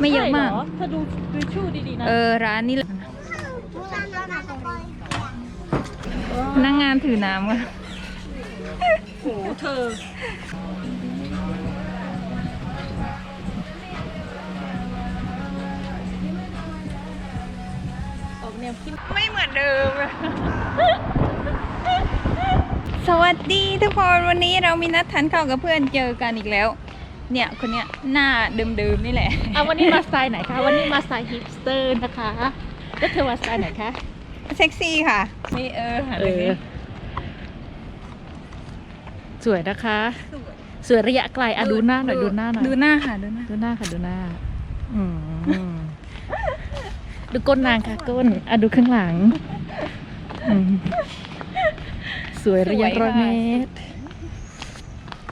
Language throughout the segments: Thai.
ไม่เยอะมาก ใช่หรถ้าดูดูชื่อดีๆนะเออ ร้านนี้แหละพนักงานถือน้ำกันโหเธอ ออกแนวคิดไม่เหมือนเดิม สวัสดีทุกคน วันนี้เรามีนัดทานข้าวกับเพื่อนเจอกันอีกแล้ว เนี่ยคนเนี้ยหน้าเดิมๆนี่แหละอะวันนี้มาสไตล์ไหนคะ วันนี้มาสไตล์ฮิปสเตอร์นะคะแล้วเธอมาสไตล์ไหนคะ เซ็กซี่ค่ะนี่เออหันเอไปอดิสวยนะคะ สวยระยะไกลอะดูหน้าหน่อยดูหน้าหน่อยดูหน้าค่ะดูหน้าดูหน้าค่ะดูหน้าอืมดูก้นนางค่ะก้นอะดูข้างหลังอืมสวยระยะร้อยเมตร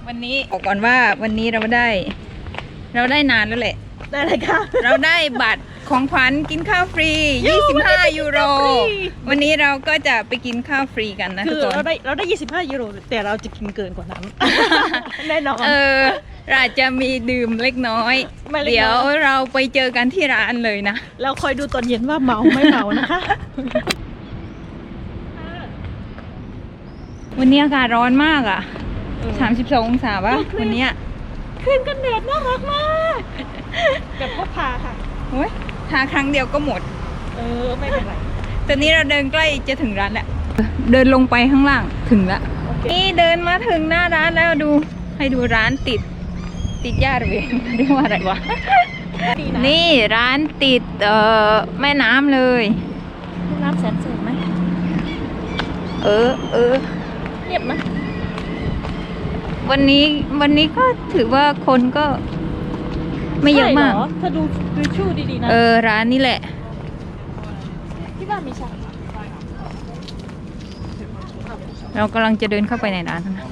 วันนี้บอกก่อนว่าวันนี้เราได้ เราได้นานแล้วแหละ ได้เลยค่ะ เราได้บัตรของขวัญกินข้าวฟรี ยูวันนี้ไป25กินยูโรข้าวฟรี วันนี้เราก็จะไปกินข้าวฟรีกันนะคืทุกอคน เราได้เราได้ 25 ยูโร แต่เราจะกินเกินกว่านั้น แน่นอน เออเราอาจจะมีดื่มเล็กน้อย ไม่เล็กน้อย เดี๋ยวเราไปเจอกันที่ร้านเลยนะ เราคอยดูตอนเย็นว่าเมาไม่เมานะคะ วันนี้อากาศร้อนมากอะ 32องศาปะวันเนี้ยครีมกันแดดน่ารักมากแบบพกพาค่ะโอ้ยทาครั้งเดียวก็หมด เออไม่เป็นไร ตอนนี้เราเดินใกล้จะถึงร้านแล้วเดินลงไปข้างล่างถึงละโอเคนี่เดินมาถึงหน้าร้านแล้วดูให้ดูร้านติด ติดหญ้าหรือเองเรียกว่าอะไรวะดีนะนี่ร้านติดเอ่อแม่น้ำเลยน้ำแสนสวยไหมเออเออเงียบนะ วันนี้วันนี้ก็ถือว่าคนก็ไม่เยอะมาก ใช่หรถ้าดูดูชื่อดีๆนะเออ ร้านนี้แหละ ที่บ้านมีชาเรากำลังจะเดินเข้าไปในร้านนะ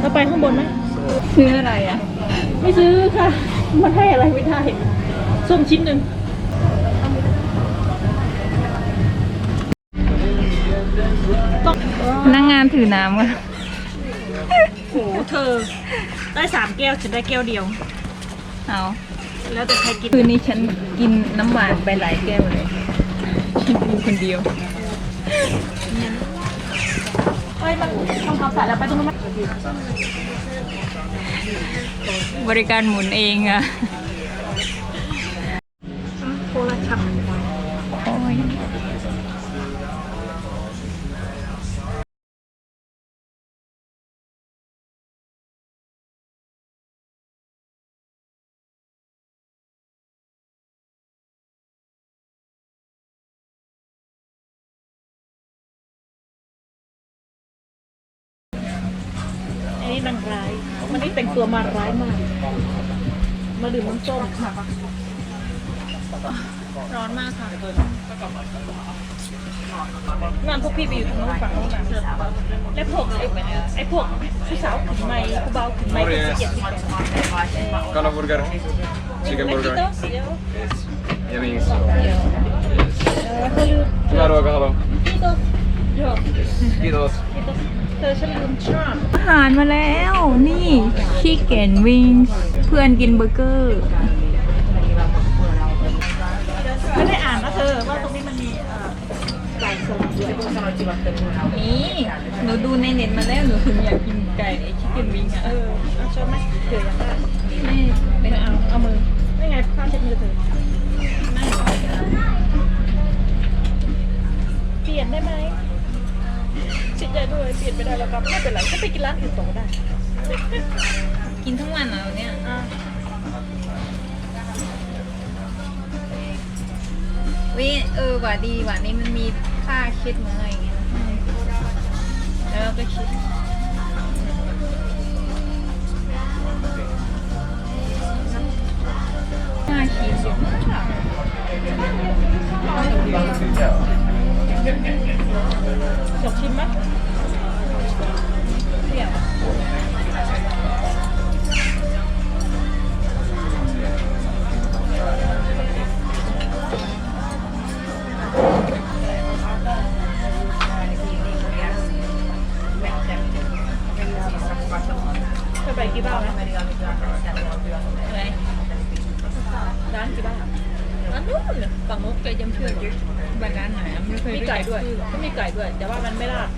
เราไปข้างบนไหมซื้ออะไรอะ ไม่ซื้อค่ะ มันให้อะไรไม่ได้ส้มชิ้นหนึ่ง พนักงานถือน้ำกันโหเธอ ได้สามแก้วฉันได้แก้วเดียว เอาแล้วแต่ใครกินคืนนี้ฉันกินน้ำหวานไปหลายแก้วเลยฉันกินคนเดียวเฮ้ยมันทำความสะอาดแล้วไปตรงนู้นไหมบริการหมุนเองอะ นนี้นางร้ายมันนี่แต่งตัวมาร้ายมาก มาดื่มน้ำส้มร้อนมากค่ะงานพวกพี่ไปอยู่ตรงนู้นฝั่งโน้นนะและพวกไอ้ไอ้พวกผู้สาวขึ้นไม้ผู้เบาขึ้นไม้เป็นสิบเจ็ดสิบแปด Kalla burgare. Chicken แล้วกี่ burgare. โต๊ะเดียว Jag minns. เออเธอลืม Tyvärr Roger, hallå. กี่โต๊ะเดี๋ยว Kiitos. กี่โต๊ะเธอฉันลืมชอบอาหารมาแล้ว นี่ชิคเก้นวิงเพื่อนกินเบอร์เกอร์ ไม่ได้อ่านนะเธอว่าตรงนี้มันมีเอ่อไก่สลัดด้วยนี่หนูดูในเน็ตมาแล้วหนูถึงอยากกินไก่ไอชิคเก้นวิงอะเออเอาชอบไหมเผื่ออยากได้ไม่เป็นไม่เอาเอาเอามือไม่ไงผ้าเช็ดมือเธอเปลี่ยนได้ไหม ชิดใจด้วยเปลี่ยนไม่ได้แล้วครับไม่เป็นไรก็ไปกินร้านอื่นต่อได้กินทั้งวันเหรอเนี่ยอะวิเออว่าดีว่านี่มันมีค่าเช็ดมืออะไรอย่างเงี้ยแล้วเราก็คิดน่าคิดอยู่อยานกี่บ้างอันนู้นฝั่งนู้นแกจำเชื่อจิ๊บ้านร้านไหนอะไม่เคยมีรู้ไก่จักด้วยชื่อก็มีไก่ด้วย แต่ว่ามันไม่ราด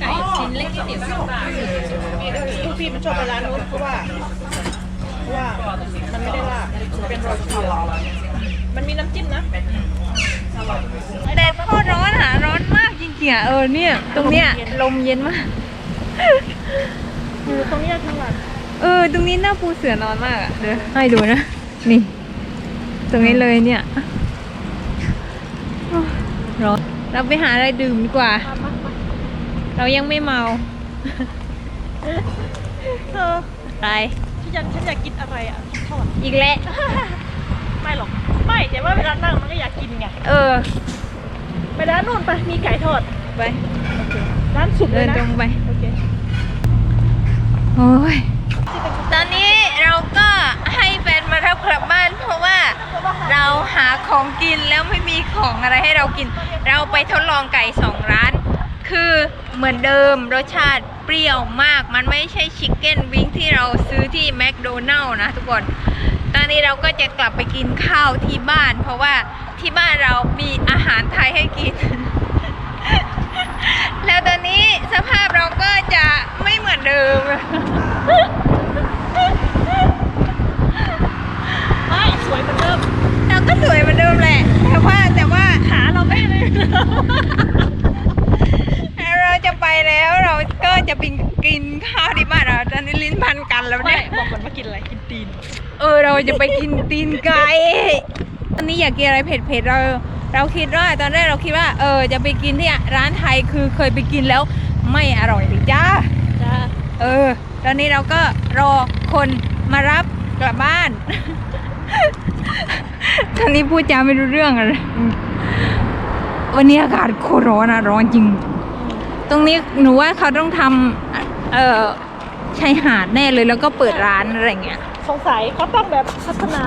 ไก่ชิ้นเล็กนิดเดียวทุกพี่มันชอบไปร้านนู้นเพราะว่าเพราะว่ามันไม่ได้ราดมันเป็นโรสเกลือมันมีน้ำจิ้มนะ แดดโคตรร้อนหาร้อนมากจริงๆอะเออเนี่ย ตรงเนี้ยลมเย็นมาก อยู่ตรงนี้ทั้งวัน เออ ตรงนี้น่าปูเสือนอนมากอะเดี๋ยวให้ดูนะ นี่ ตรงนี้เลยเนี่ยโอ้ยร้อนเราไปหาอะไรดื่มดีกว่า เรายังไม่เมาเธอไปฉันอยากฉันอยากกินอะไรอะทอดอีกแล้ว ไม่หรอก ไม่แต่ว่าเวลานั่งมันก็อยากกินไง เออ ไปร้านนู่นไป มีไก่ทอด ไป ร้านสุดเลเดิยนนะตรงไป โอเค โอ้ย ตอนนี้เราก็ให้แฟนมารับกลับบ้าน เพราะว่าเราหาของกินแล้วไม่มีของอะไรให้เรากิน เราไปทดลองไก่สองร้าน คือเหมือนเดิมรสชาติเปรี้ยวมาก มันไม่ใช่ชิคเก้นวิงที่เราซื้อที่แมคโดนัลล์นะทุกคน ตอนนี้เราก็จะกลับไปกินข้าวที่บ้าน เพราะว่าที่บ้านเรามีอาหารไทยให้กิน แล้วตอนนี้สภาพเราก็จะไม่เหมือนเดิม ไม่สวยเหมือนเดิม เราก็สวยเหมือนเดิมแหละ แต่ว่าแต่ว่า ขาเราไม่เลย เราจะไปแล้วเราก็จะไปกินข้าวที่บ้านเราตอนนี้ลิ้นพันกันแล้วไม่เนี่ยบอกก่อนว่ากินอะไรกินตีน เออเราจะไปกินตีนไก่ตอนนี้อยากกินอะไรเผ็ดๆเรา เราคิดว่าตอนแรกเราคิดว่า เออจะไปกินที่ร้านไทยคือเคยไปกินแล้ว ไม่อร่อยเลยจ้าจ้าเออ ตอนนี้เราก็รอคนมารับกลับบ้าน ตอนนี้พูดจาไม่รู้เรื่องอะไร วันนี้อากาศโคตรร้อนอะร้อนจริง ตรงนี้หนูว่าเขาต้องทำเอ่อชายหาดแน่เลยแล้วก็เปิดร้านอะไรเงี้ย สงสัยเขาต้องแบบพัฒนา